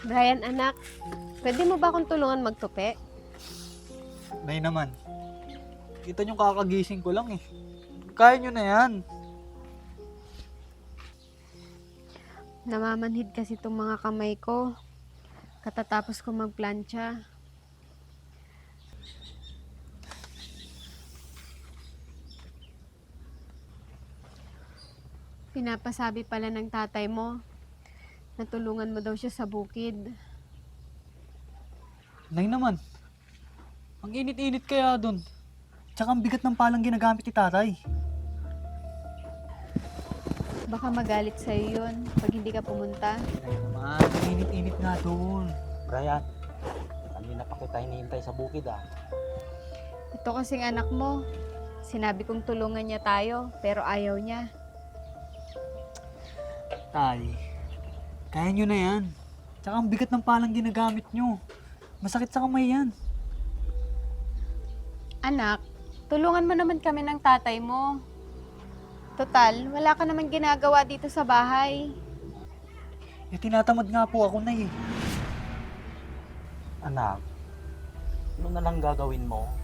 Brian, anak, pwede mo ba akong tulungan magtupi? Nay naman. Kita nyo kakagising ko lang eh. Kaya nyo na yan. Namamanhid kasi itong mga kamay ko. Katatapos ko magplancha. Pinapasabi pala ng tatay mo na tulungan mo daw siya sa bukid. Nay naman. Ang init-init kaya dun. Tsaka ang bigat ng palang ginagamit ni tatay. Baka magalit sa'yo yun pag hindi ka pumunta. Nay naman, ang init-init nga dun. Brian, kanina pa kita hinihintay sa bukid ah. Ito kasing anak mo. Sinabi kong tulungan niya tayo, pero ayaw niya. Tay, kaya nyo na yan. Tsaka ang bigat ng palang ginagamit nyo. Masakit sa kamay yan. Anak, tulungan mo naman kami ng tatay mo. Total, wala ka naman ginagawa dito sa bahay. Eh, tinatamad nga po ako na eh. Anak, ano na lang gagawin mo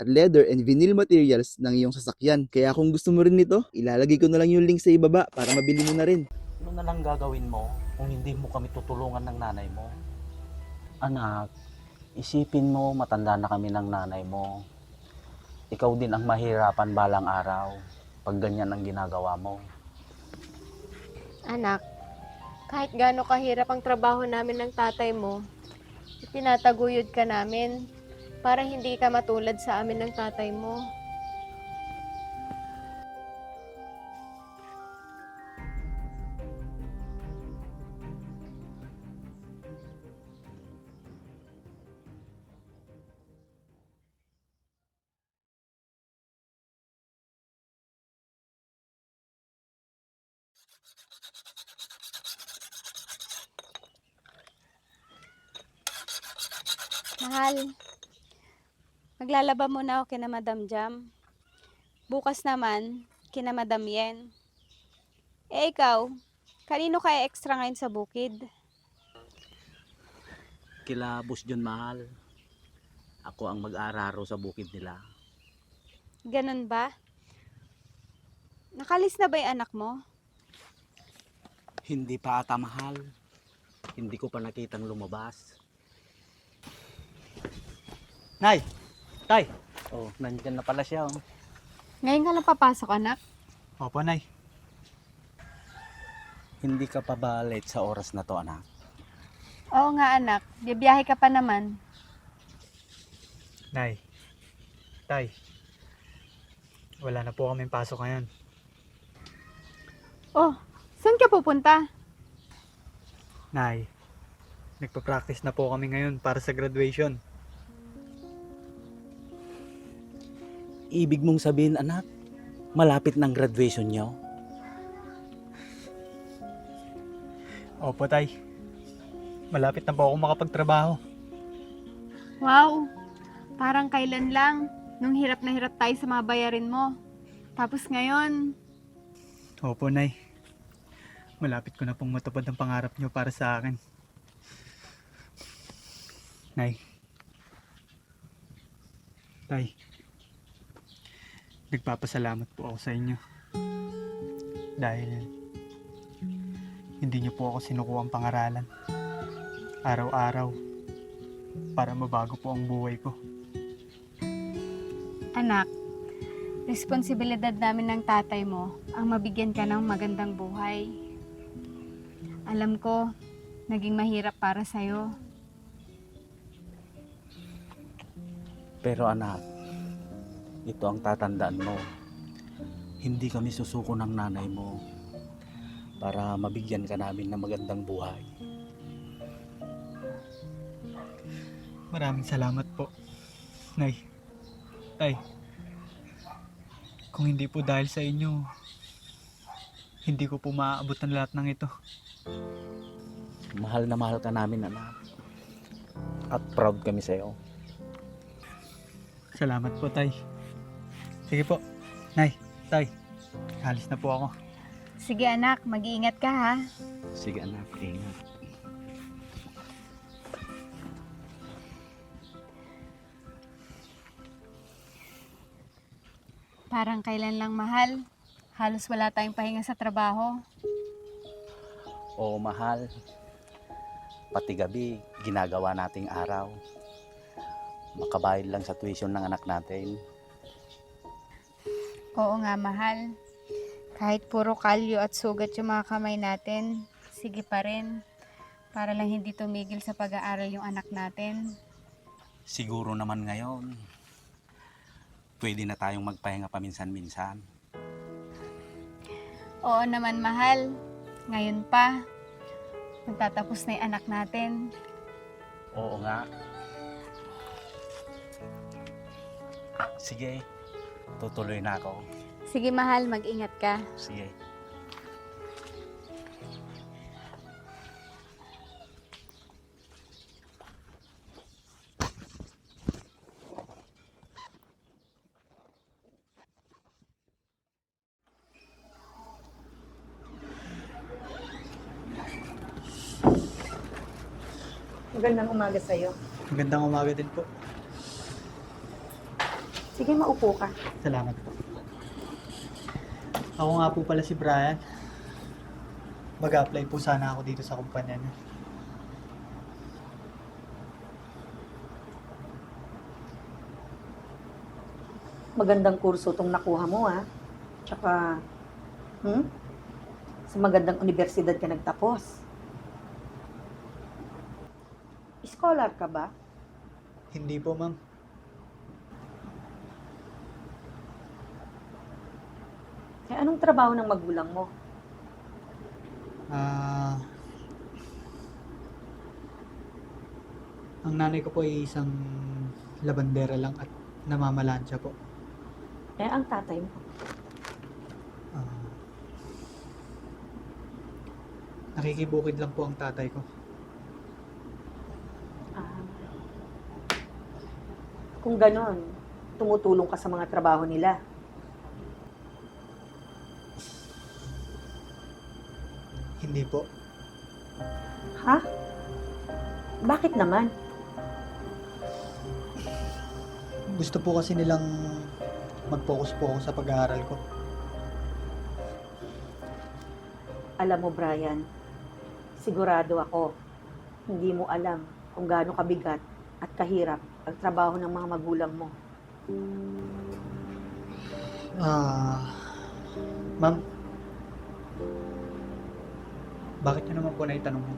at leather and vinyl materials ng iyong sasakyan. Kaya kung gusto mo rin nito, ilalagay ko na lang yung link sa ibaba para mabili mo na rin. Ano na lang gagawin mo kung hindi mo kami tutulungan ng nanay mo? Anak, isipin mo matanda na kami ng nanay mo. Ikaw din ang mahirapan balang araw pag ganyan ang ginagawa mo. Anak, kahit gaano kahirap ang trabaho namin ng tatay mo, pinataguyod ka namin para hindi ka matulad sa amin ng tatay mo. Mahal, maglalaba muna ako kina Madam Jam. Bukas naman, kina Madam Yen. Eh ikaw, kanino kaya extra ngayon sa bukid? Kila Boss John Mahal, ako ang mag-araro sa bukid nila. Ganun ba? Nakalis na ba yung anak mo? Hindi pa ata mahal. Hindi ko pa nakitang lumabas. Nay! Tay! Oh, nandyan na pala siya. Oh. Ngayon ka lang papasok, anak. Opo, Nay. Hindi ka pa ba late sa oras na to, anak? Oo nga, anak. Bibiyahe ka pa naman. Nay. Tay. Wala na po kaming pasok ngayon. Oh, saan ka pupunta? Nay. Nagpa-practice na po kami ngayon para sa graduation. Ibig mong sabihin, anak, malapit ng graduation nyo? Opo, Tay. Malapit na po ako makapagtrabaho. Wow, parang kailan lang, nung hirap na hirap tayo sa mga bayarin mo. Tapos ngayon, Opo, Nay. Malapit ko na pong matupad ang pangarap niyo para sa akin. Nay. Tay. Nagpapasalamat po ako sa inyo. Dahil hindi niyo po ako sinukuha ang pangaralan. Araw-araw. Para mabago po ang buhay ko. anak, responsibilidad namin ng tatay mo ang mabigyan ka ng magandang buhay. Alam ko, naging mahirap para sa'yo. Pero anak, ito ang tatandaan mo. hindi kami susuko ng nanay mo para mabigyan ka namin ng magandang buhay. Maraming salamat po. Nay. Tay. Kung hindi po dahil sa inyo, hindi ko po maaabot ang lahat ng ito. Mahal na mahal ka namin, anak. At proud kami sa'yo. Salamat po, Tay. Sige po. Nay, Tay. Alis na po ako. Sige anak, mag-iingat ka ha. Sige, anak. Ingat. Parang kailan lang mahal. Halos wala tayong pahinga sa trabaho. Oo, mahal. Pati gabi, ginagawa nating araw. Makabayad lang sa tuition ng anak natin. Oo nga, mahal. Kahit puro kalyo at sugat yung mga kamay natin, sige pa rin. Para lang hindi tumigil sa pag-aaral yung anak natin. Siguro naman ngayon, pwede na tayong magpahinga paminsan-minsan. Oo naman, mahal. Ngayon pa, magtatapos na yung anak natin. Oo nga. Sige, tutuloy na ako. Sige, mahal, mag-ingat ka. Sige. Magandang umaga sa'yo. Magandang umaga din po. Sige, maupo ka. Salamat po. Ako nga po pala si Brian. Mag-apply po sana ako dito sa kumpanya niya. Magandang kurso itong nakuha mo, ha? Tsaka, hmm? Sa magandang universidad ka nagtapos. Scholar ka ba? Hindi po, ma'am. Eh, anong trabaho ng magulang mo? Ah... ang nanay ko po ay isang labandera lang at namamalansya po. Eh, ang tatay mo. Ah, nakikibukid lang po ang tatay ko. Ah. Kung ganon, tumutulong ka sa mga trabaho nila. Hindi po. Ha? Bakit naman? Gusto po kasi nilang mag-focus po ako sa pag-aaral ko. Alam mo, Brian, sigurado ako, hindi mo alam kung gaano kabigat at kahirap ang trabaho ng mga magulang mo. Ah, ma'am. Bakit niyo naman po naitanong mo?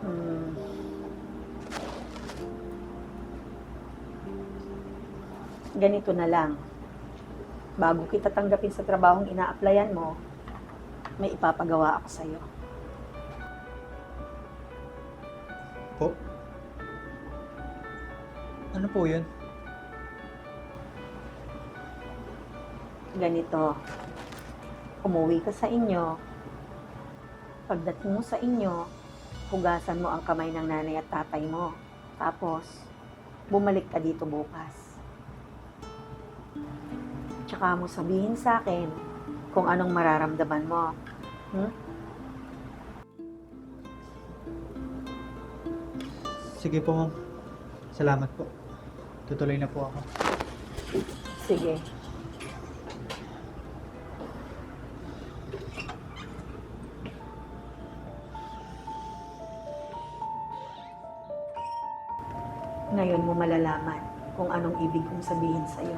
Hmm. Ganito na lang. Bago kita tanggapin sa trabahong ina-applyan mo, may ipapagawa ako sa'yo. Po? Ano po yun? Ganito. Umuwi ka sa inyo. Pagdating mo sa inyo, hugasan mo ang kamay ng nanay at tatay mo. Tapos, bumalik ka dito bukas. Tsaka mo sabihin sa akin kung anong mararamdaman mo. Hmm? Sige po, ma'am. Salamat po. Tutuloy na po ako. Sige. Ngayon mo malalaman kung anong ibig kong sabihin sa'yo.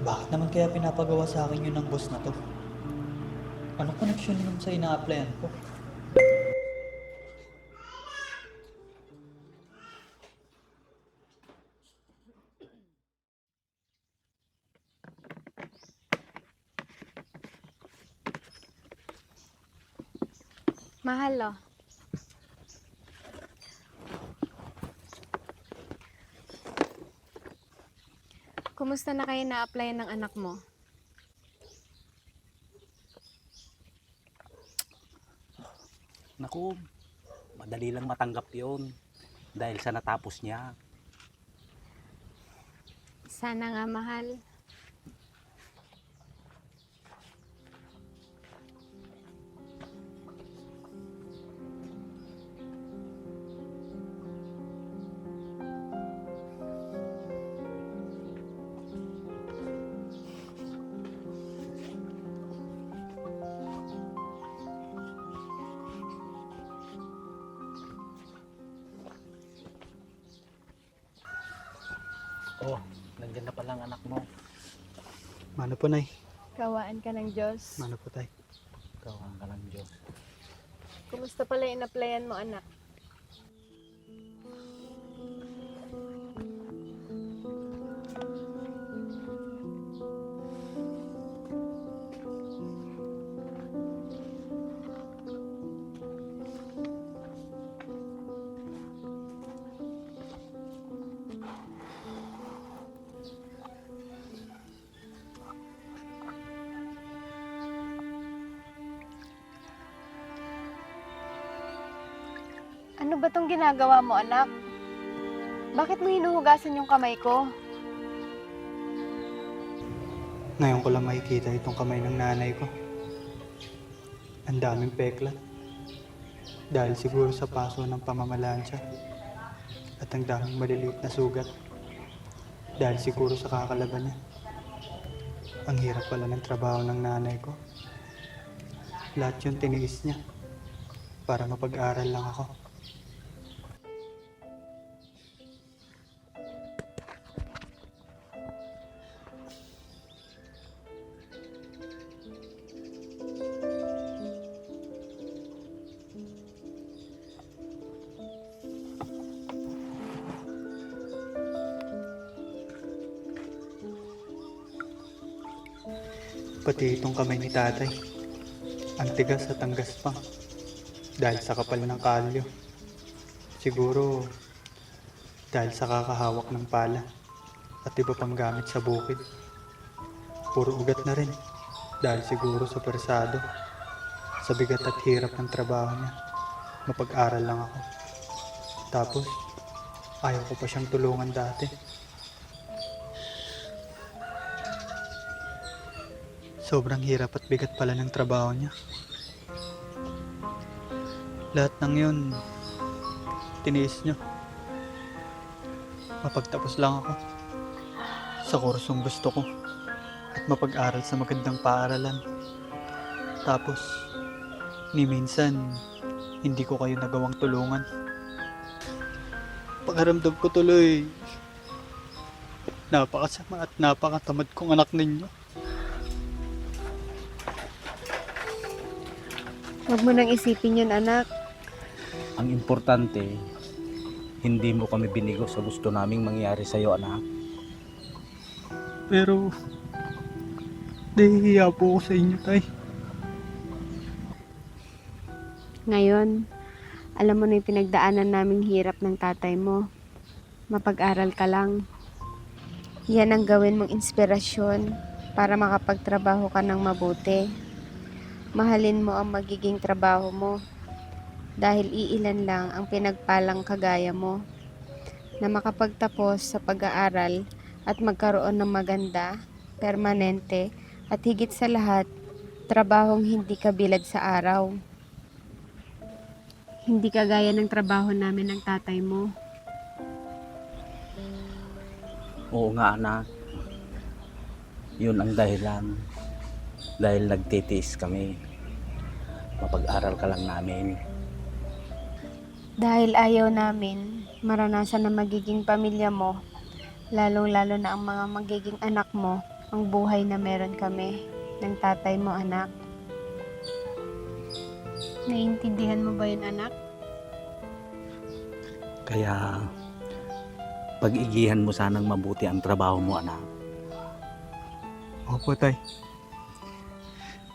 Bakit naman kaya pinapagawa sa akin yun ng boss na to? Anong connection yun sa ina-applyan ko? Mahal, oh. Kumusta na kayo na-applyan ng anak mo? Naku, madali lang matanggap yon dahil sa natapos niya. Sana nga, mahal. Oh, nandiyan na pala ang anak mo. Mano po, Nay? Kawaan ka ng Diyos. Mano po, Tay? Kawang ka lang, Diyos. Kumusta pala yung applyan mo, anak? Ano ba tong ginagawa mo, anak? Bakit mo hinuhugasan yung kamay ko? Ngayon ko lang makikita itong kamay ng nanay ko. Ang daming peklat. Dahil siguro sa paso ng pamamalansya. At ang daming maliliit na sugat. Dahil siguro sa kakalaban niya. Ang hirap pala ng trabaho ng nanay ko. Lahat yun tiniis niya. Para mapag-aral lang ako. Pati itong kamay ni tatay. Ang tigas at ang gaspang. Dahil sa kapal ng kalyo. Siguro, dahil sa kakahawak ng pala at iba pang gamit sa bukid. Puro ugat na rin. Dahil siguro sa persado. Sa bigat at hirap ng trabaho niya. Mapag-aral lang ako. Tapos, ayaw ko pa siyang tulungan dati. Sobrang hirap at bigat pala ng trabaho niya. Lahat ng yun, tiniis niyo. Mapagtapos lang ako sa kursong gusto ko at mapag-aral sa magandang paaralan. Tapos, ni minsan, hindi ko kayo nagawang tulungan. Pakaramdam ko tuloy, napakasama at napakatamad kong anak ninyo. Huwag mo nang isipin yun, anak. Ang importante, hindi mo kami binigo sa gusto naming mangyari sa'yo, anak. Pero, nahihiya po ako sa inyo, tay. Ngayon, alam mo na yung pinagdaanan naming hirap ng tatay mo. Mapag-aral ka lang. Yan ang gawin mong inspirasyon para makapagtrabaho ka ng mabuti. Mahalin mo ang magiging trabaho mo dahil iilan lang ang pinagpalang kagaya mo na makapagtapos sa pag-aaral at magkaroon ng maganda, permanente at higit sa lahat, trabahong hindi kabilad sa araw. Hindi kagaya ng trabaho namin ng tatay mo. Oo nga, anak. Yun ang dahilan. Dahil nagtitiis kami. Mapag-aral ka lang namin. Dahil ayaw namin maranasan na magiging pamilya mo, lalong-lalo na ang mga magiging anak mo, ang buhay na meron kami ng tatay mo, anak. Naiintindihan mo ba yun, anak? Kaya, pag-igihan mo sanang mabuti ang trabaho mo, anak. Opo, tay.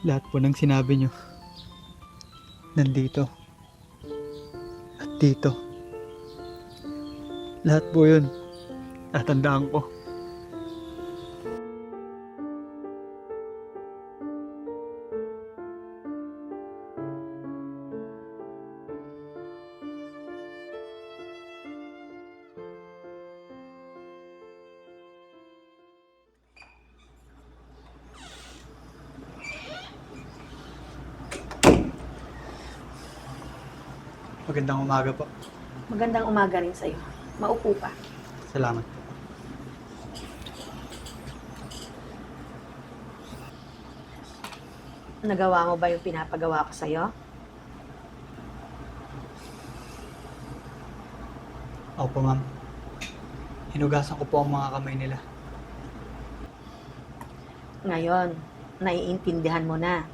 Lahat po ng sinabi nyo. nandito. At dito. Lahat po yun. Tatandaan ko. Magandang umaga po. Magandang umaga rin sa'yo. Maupo ka. Salamat. Nagawa mo ba yung pinapagawa ko sa'yo? Opo, ma'am. Hinugasan ko po ang mga kamay nila. Ngayon, naiintindihan mo na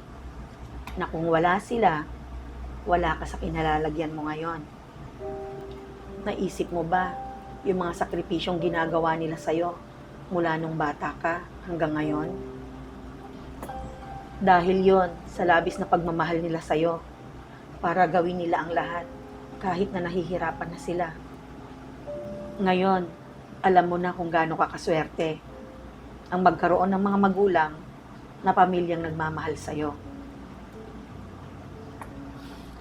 na kung wala sila, wala ka sa kinalalagyan mo ngayon. Naisip mo ba yung mga sakripisyong ginagawa nila sa'yo mula nung bata ka hanggang ngayon? Dahil yon sa labis na pagmamahal nila sa'yo para gawin nila ang lahat kahit na nahihirapan na sila. Ngayon, alam mo na kung gaano ka kaswerte ang magkaroon ng mga magulang na pamilyang nagmamahal sa'yo.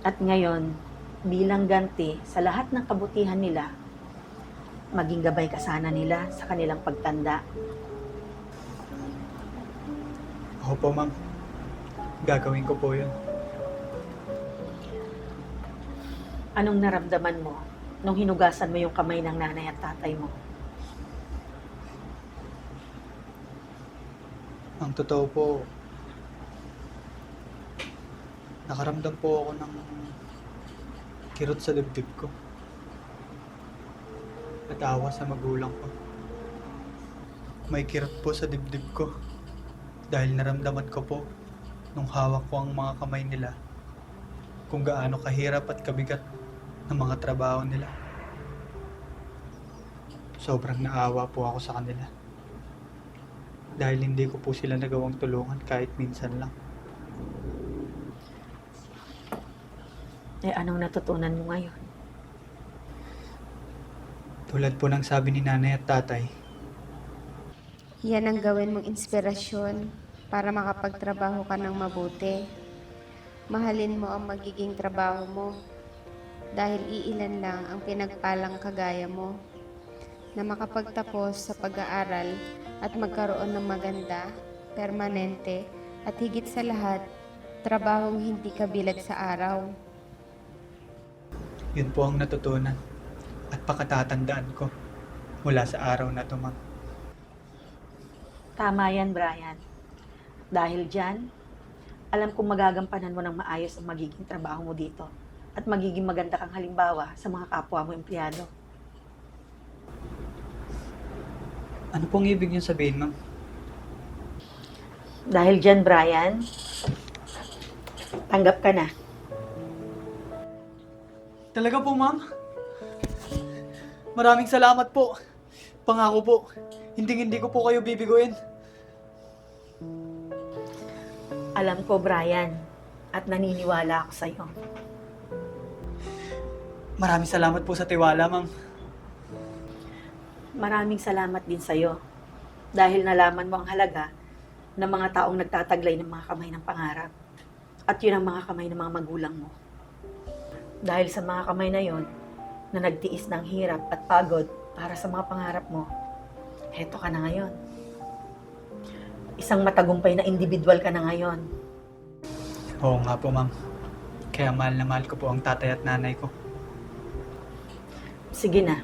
At ngayon, bilang ganti sa lahat ng kabutihan nila, maging gabay ka sana nila sa kanilang pagtanda. Opo, ma'am. Gagawin ko po yun. Anong naramdaman mo nung hinugasan mo yung kamay ng nanay at tatay mo? Ang totoo po, nakaramdam po ako ng kirot sa dibdib ko. At awa sa magulang ko. May kirot po sa dibdib ko dahil naramdaman ko po nung hawak ko ang mga kamay nila kung gaano kahirap at kabigat ng mga trabaho nila. Sobrang naawa po ako sa kanila dahil hindi ko po sila nagawang tulungan kahit minsan lang. Eh anong natutunan mo ngayon? Tulad po ng sabi ni nanay at tatay, Yan ang gawin mong inspirasyon para makapagtrabaho ka ng mabuti. Mahalin mo ang magiging trabaho mo dahil iilan lang ang pinagpalang kagaya mo na makapagtapos sa pag-aaral at magkaroon ng maganda, permanente at higit sa lahat, trabahong hindi kabilag sa araw. Yun po ang natutunan at pakatatandaan ko mula sa araw na to, ma'am. Tama yan, Brian. Dahil dyan, alam kong magagampanan mo ng maayos ang magiging trabaho mo dito at magiging maganda kang halimbawa sa mga kapwa mo empleyado. Ano pong ibig niyo sabihin, ma'am? Dahil dyan, Brian, tanggap ka na. Talaga po, ma'am? Maraming salamat po. Pangako po, hindi hindi ko po kayo bibiguin. Alam ko, Brian, at naniniwala ako sa'yo. Maraming salamat po sa tiwala, ma'am. Maraming salamat din sa'yo dahil nalaman mo ang halaga ng mga taong nagtataglay ng mga kamay ng pangarap. At yun ang mga kamay ng mga magulang mo. Dahil sa mga kamay na yon na nagtiis ng hirap at pagod para sa mga pangarap mo, heto ka na ngayon. Isang matagumpay na individual ka na ngayon. Oo nga po, ma'am. Kaya mahal na mahal ko po ang tatay at nanay ko. Sige na,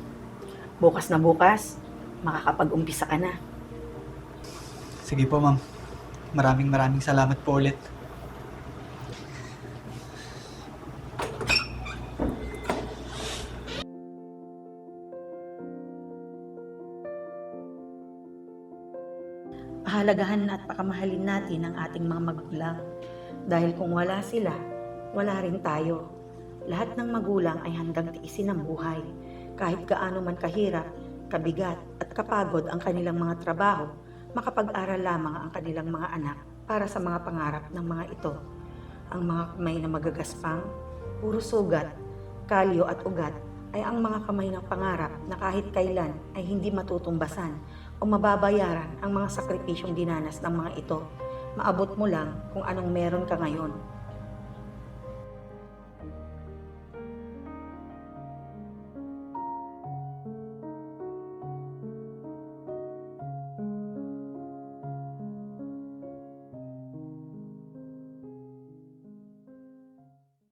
bukas na bukas, makakapag-umpisa ka na. Sige po, ma'am. Maraming maraming salamat po ulit. Pahalagahan at pakamahalin natin ang ating mga magulang. Dahil kung wala sila, wala rin tayo. Lahat ng magulang ay handang tiisin ang buhay. Kahit gaano man kahirap, kabigat at kapagod ang kanilang mga trabaho, makapag-aral lamang ang kanilang mga anak para sa mga pangarap ng mga ito. Ang mga kamay na magagaspang, puro sugat, kalyo at ugat ay ang mga kamay ng pangarap na kahit kailan ay hindi matutumbasan o mababayaran ang mga sakripisyong dinanas ng mga ito. Maabot mo lang kung anong meron ka ngayon